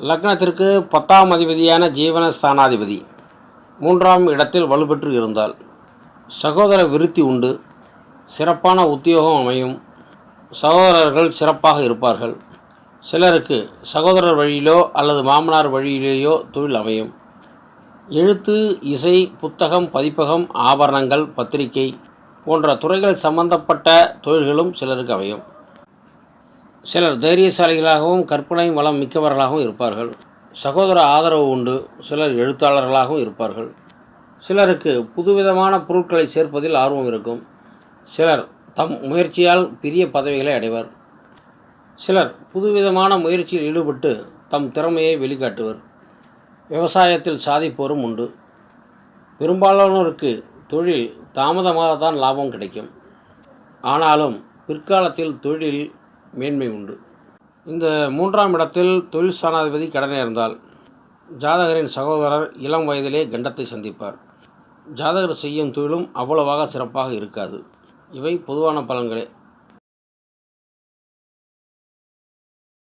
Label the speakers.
Speaker 1: லக்னத்திற்கு பத்தாம் அதிபதியான ஜீவன ஸ்தானாதிபதி மூன்றாம் இடத்தில் வலுப்பெற்று இருந்தால் சகோதர விருத்தி உண்டு. சிறப்பான உத்தியோகம் அமையும். சகோதரர்கள் சிறப்பாக இருப்பார்கள். சிலருக்கு சகோதரர் வழியிலோ அல்லது மாமனார் வழியிலேயோ தொழில் அமையும். எழுத்து இசை புத்தகம் பதிப்பகம் ஆபரணங்கள் பத்திரிகை போன்ற துறைகள் சம்பந்தப்பட்ட தொழில்களும் சிலருக்கு அமையும். சிலர் தைரியசாலிகளாகவும் கற்பனை வளம் மிக்கவர்களாகவும் இருப்பார்கள். சகோதர ஆதரவு உண்டு சிலர் எழுத்தாளர்களாகவும் இருப்பார்கள். சிலருக்கு புதுவிதமான பொருட்களை சேர்ப்பதில் ஆர்வம் இருக்கும். சிலர் தம் முயற்சியால் பெரிய பதவிகளை அடைவர். சிலர் புதுவிதமான முயற்சியில் ஈடுபட்டு தம் திறமையை வெளிக்காட்டுவர். விவசாயத்தில் சாதிப்போரும் உண்டு. பெரும்பாலானோருக்கு தொழில் தாமதமாக தான் லாபம் கிடைக்கும். ஆனாலும் பிற்காலத்தில் தொழில் மேன்மை உண்டு. இந்த மூன்றாம் இடத்தில் தொழில் ஸ்தானாதிபதி கடனே இருந்தால் ஜாதகரின் சகோதரர் இளம் வயதிலே கண்டத்தை சந்திப்பார். ஜாதகர் செய்யும் தொழிலும் அவ்வளவாக சிறப்பாக இருக்காது. இவை பொதுவான பலன்களே.